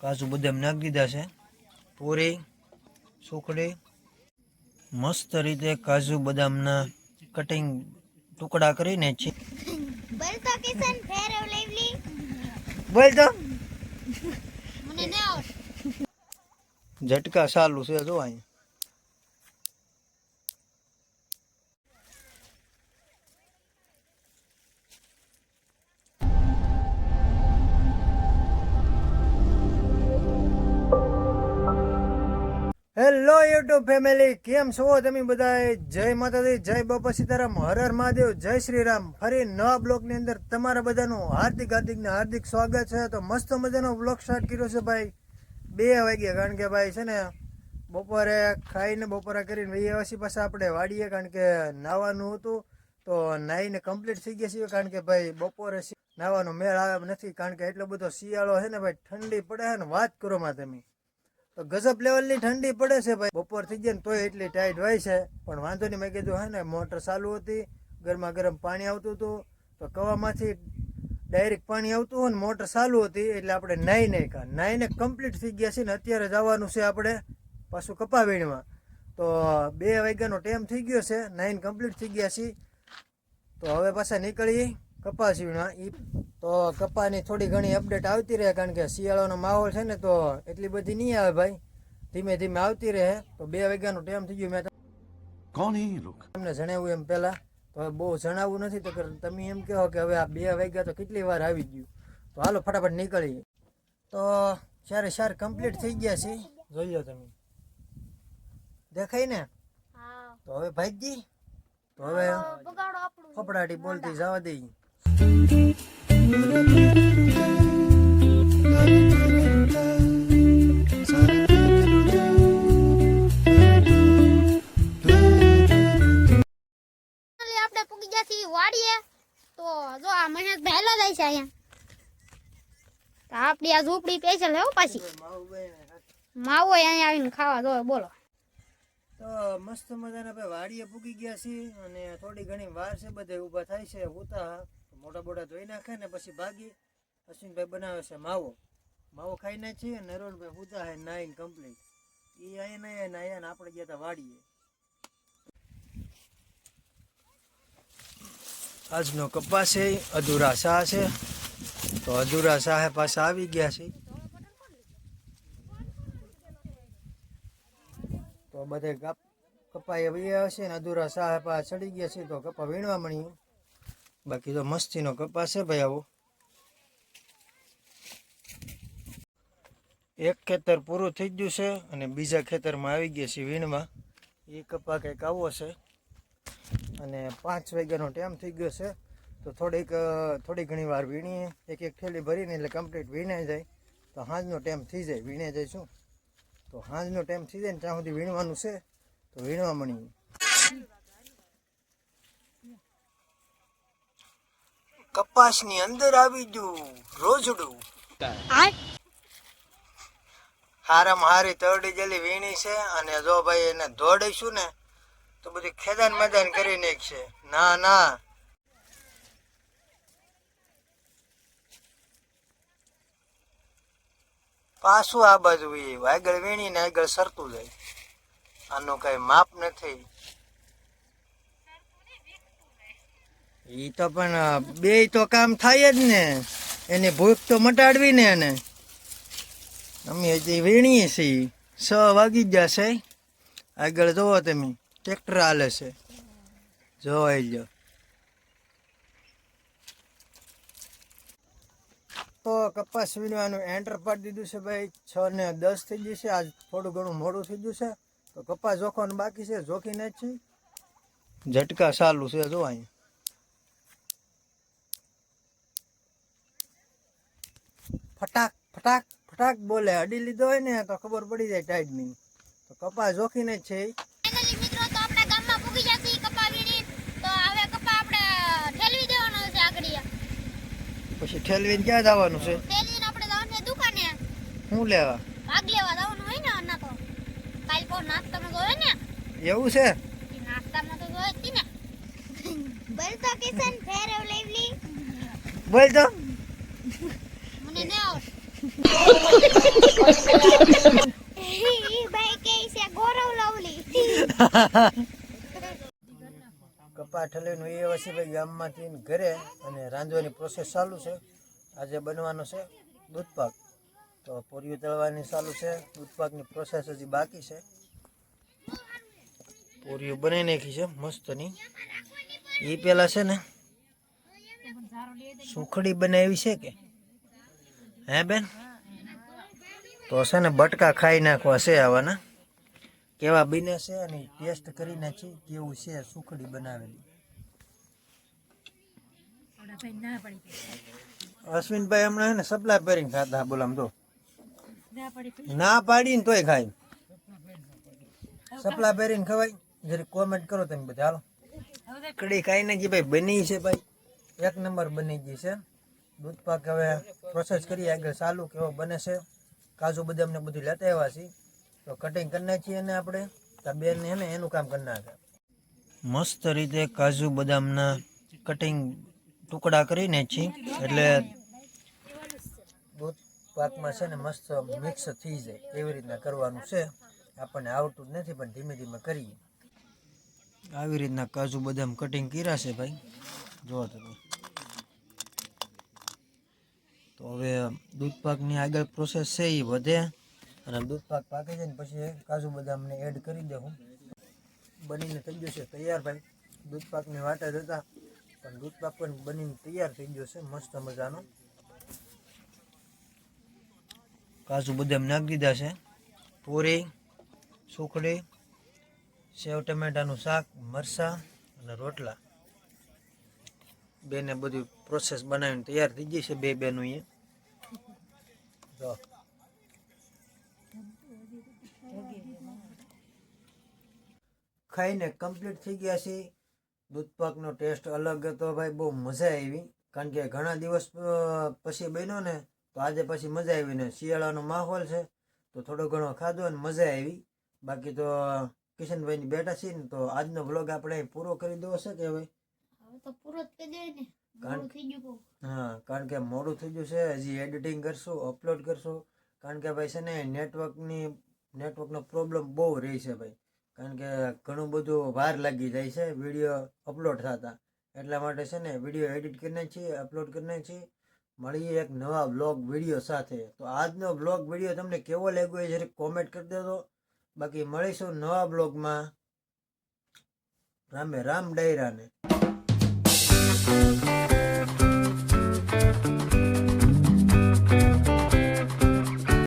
કાજુ બદામ નાખી દીધા છે. પૂરી સુખડી. મસ્ત રીતે કાજુ બદામના કટિંગ ટુકડા કરીને છે. બોલ તો કિશન ફેર લેવલી બોલ તો મને ના ઝટકા ચાલુ છે જો અહીંયા. હેલો યુટ્યુબ ફેમિલી કેમ છો તમે બધા જય માતાજી, જય બાપા સીતારામ, હર હર મહાદેવ, જય શ્રી રામ ફરી નવા બ્લોગની અંદર તમારા બધાનું હાર્દિક હાર્દિક ને હાર્દિક સ્વાગત છે. તો મસ્ત મજાનો બ્લોગ સ્ટાર્ટ કર્યો છે ભાઈ. બે વાગ્યા કારણ કે ભાઈ છે ને, બપોરે ખાઈને બપોરે કરીને વહી વાસી પાસે આપણે વાડીએ કારણ કે નાવાનું હતું. તો નાહીને કમ્પ્લીટ થઈ ગયા છીએ કારણ કે ભાઈ બપોરે નાવાનો મેળ આવે નથી. કારણ કે એટલો બધો શિયાળો છે ને ભાઈ, ઠંડી પડે છે ને. વાત કરો માં તમે તો ગજબ લેવલની ઠંડી પડે છે ભાઈ. બપોર થઈ જાય ને તોય એટલી ટાઈટ હોય છે. પણ વાંધો નહીં, મેં કીધું હે ને, મોટર ચાલુ હતી. ગરમા ગરમ પાણી આવતું હતું. તો કવામાંથી ડાયરેક્ટ પાણી આવતું હોય ને, મોટર ચાલુ હતી. એટલે આપણે નાઈ નહીં કા નાઈને કમ્પ્લીટ થઈ ગયા છે ને, અત્યારે જવાનું છે આપણે પાછું કપા વીણવા તો બે વાગ્યાનો ટાઈમ થઈ ગયો છે. નાઈન કમ્પ્લીટ થઈ ગયા છે તો હવે પાછા નીકળી કપાસ વીણા એ તો કપાસની થોડી ઘણી અપડેટ આવતી રહે કારણ કે શિયાળાનો માહોલ છે ને તો એટલી બધી નહીં આવે ભાઈ. ધીમે ધીમે આવતી રહે. તો બે વાગ્યાનો ટાઈમ થઈ ગયો મેં કોણ તમને જણાવ્યું એમ પહેલાં. તો બહુ જણાવવું નથી તો તમે એમ કહો કે હવે આ બે વાગ્યા તો કેટલી વાર આવી ગયું. તો હાલો ફટાફટ નીકળીએ. તો ચારે સાર કમ્પ્લીટ થઈ ગયા છે જોઈ લો તમે. દેખાય ને? તો હવે ભાઈજી તો હવે ફફડાટી બોલતી જવા દઈએ જો આ ઝૂંપડી પેશલ હે પાછી. માવો અહીંયા આવીને ખાવા જો બોલો. તો મસ્ત મજાના ભાઈ વાડીએ પૂગી ગયા છીએ અને થોડી ઘણી વાર છે બધે ઊભા થાય છે ઉતા મોટા બોટા ધોઈ નાખે ને પછી ભાગી. અશ્વિનભાઈ બનાવે છે માવો. માવો ખાઈ નાખીએ નરોણભાઈ ઉતા હે નાઈન કમ્પ્લીટ એ અહીંયા ને અહીંયા ને આપણે ગયા હતા વાડીએ. આજનો કપાસ છે, અધૂરા શાહ છે. તો અધૂરા શાહે પાછા આવી ગયા છે. તો બધે કપ કપાઈ વયા હશે ને અધૂરા શાહ પાછા ચડી ગયા છે તો કપા વીણવા મળ્યું. બાકી તો મસ્તીનો કપાસ છે ભાઈ આવો. એક ખેતર પૂરું થઈ ગયું છે અને બીજા ખેતરમાં આવી ગયા છે વીણવા એ કપા કંઈક આવો છે. અને પાંચ વાગ્યાનો ટાઈમ થઈ ગયો છે. તો થોડીક થોડી ઘણી વાર વીણીએ. એક એક થેલી ભરીને એટલે કમ્પ્લીટ વીણાઈ જાય. તો સાંજનો ટાઈમ થઈ જાય વીણે શું? તો સાંજનો ટાઈમ થઈ જાય ને ત્યાં સુધી વીણવાનું છે. તો વીણવા મળીએ કપાસની અંદર આવી ગયું રોજડું હારામાં હારી તરડી જેલી વીણી છે અને જો ભાઈ એને દોડીશું ને તો બધું ખેદાન મેદાન કરી નાખશે. ના ના. પાછું આ બાજુ આગળ વીણી ને આગળ સરતું જાય. આનું કઈ માપ નથી. ઈ તો પણ બે તો કામ થાય જ ને. એની ભૂખ તો મટાડવી ને એને. અમે હજી વીણીએ છીએ છ વાગી જશે. આગળ જોવો તમે, ટ્રેક્ટર હાલે છે. જોવાઈ જો તો કપાસ વીણવાનું એન્ટર પાડી દીધું છે ભાઈ, છ ને દસ થઈ ગયું છે. આજ થોડું ઘણું મોડું થઈ ગયું છે. તો કપાસ જોખવાનું બાકી છે, જોખી નાખી. ઝટકા ચાલુ છે જો અહીંયા ફટાક ફટાક ફટાક બોલે. અડી લીધો હોય ને તો ખબર પડી જાય ટાઈટની તો કપા જોખીને જ છે. મિત્રો તો આપણે ગામમાં પૂગી છીએ કપા વીણી તો હવે કપા આપણે ઠેલવી દેવાનો છે આગળ પછી ઠેલવીને ક્યાં જવાનું છે? ઠેલવીને આપણે જવાનું છે દુકાને. શું લેવા? ભાગ લેવા જવાનું હોય ને ના તો. કાલ પર નાસ્તામાં જોવે ને. એવું છે? નાસ્તામાં તો જોવે જ ને. બોલ તો કિશન ફેર લેવલી બોલ તો મને ન આવડે ઈ ભાઈ કે છે ગોરવ લવલી કપા ઠલેનું એ ગામમાંથી ઘરે અને રાંધવાની પ્રોસેસ ચાલુ છે. આજે બનવાનો છે દૂધપાક તો પૂરીઓ તળવાની ચાલુ છે. દૂધપાકની પ્રોસેસ હજી બાકી છે. પૂરીઓ બનાવી નાખી છે મસ્તની. એ પહેલાં છે ને, સુખડી બનાવી છે કે? હે બેન? તો છે ને બટકા ખાઈ નાખવા છે આવાના. કેવા બને છે અને ટેસ્ટ કરી નાખી કેવું છે સુખડી બનાવેલી. અશ્વિનભાઈ હમણાં છે ને સપ્લાય પહેરીને ખાતા બોલામ તો ના પાડીને તોય ખાય. સપ્લા પહેરીને ખવાય. જરી કોમેન્ટ કરો તમે બધા. હાલો. કડી ખાઈ નાખી ભાઈ બની છે ભાઈ. એક નંબર બની ગઈ છે. દૂધ પાક હવે પ્રોસેસ કરીએ આગળ ચાલુ કેવો બને છે. કાજુ બદામ ને બધું લેતા આવ્યા છીએ. તો કટિંગ કરી નાખીએ એને આપણે. તો બેન હે ને એનું કામ કરી નાખે. મસ્ત રીતે કાજુ બદામના કટિંગ ટુકડા કરી છીએ એટલે દૂધ પાકમાં છે ને મસ્ત મિક્સ થઈ જાય. એવી રીતના કરવાનું છે. આપણને આવડતું જ નથી, પણ ધીમે ધીમે કરીએ. આવી રીતના કાજુ બદામ કટિંગ કર્યા છે ભાઈ. જોવા તમે. તો હવે દૂધ પાકની આગળ પ્રોસેસ છે એ વધે. અને દૂધ પાક પાકે છે ને પછી કાજુ બદામને એડ કરી દઉં બનીને થઈ ગયો છે તૈયાર ભાઈ. દૂધ પાકની જ હતા. પણ દૂધ પાક પણ બનીને તૈયાર થઈ ગયો છે મસ્ત મજાનો. કાજુ બદામ નાખી દીધા છે. પૂરી, સુખડી, સેવ ટમેટાનું શાક, મરચાં અને રોટલા. બેને બધું પ્રોસેસ બનાવીને તૈયાર થઈ ગઈ છે, બે બેનું એ જો. ખાઈને કમ્પ્લીટ થઈ ગયા છે. દૂધપાકનો ટેસ્ટ અલગ હતો ભાઈ, બહુ મજા આવી. કારણ કે ઘણા દિવસ પછી બન્યો ને, તો આજે પછી મજા આવી ને શિયાળાનો માહોલ છે, તો થોડો ઘણો ખાધો અને મજા આવી. બાકી તો, કિશનભાઈની બેઠા છીએ ને, તો આજનો વ્લોગ આપણે પૂરો કરી દેવો છે કે હવે? હવે તો પૂરો જ કરી દે ને. મોડું થઈ ગયું હા કારણ કે મોડું થઈ ગયું છે હજી એડિટિંગ કરશું અપલોડ કરશું. કારણ કે ભાઈ છે ને નેટવર્કની નેટવર્કનો પ્રોબ્લેમ બહુ રહી છે ભાઈ. કારણ કે ઘણું બધું વાર લાગી જાય છે વીડિયો અપલોડ થતા. એટલા માટે છે ને વીડિયો એડિટ કરીને છીએ અપલોડ કરીને છીએ મળીએ એક નવા બ્લોગ વીડિયો સાથે. તો આજનો બ્લોગ વીડિયો તમને કેવો લાગ્યો એ જરીક કોમેન્ટ કરી દેજો. બાકી મળીશું નવા બ્લોગમાં રામે રામ ડાયરાને.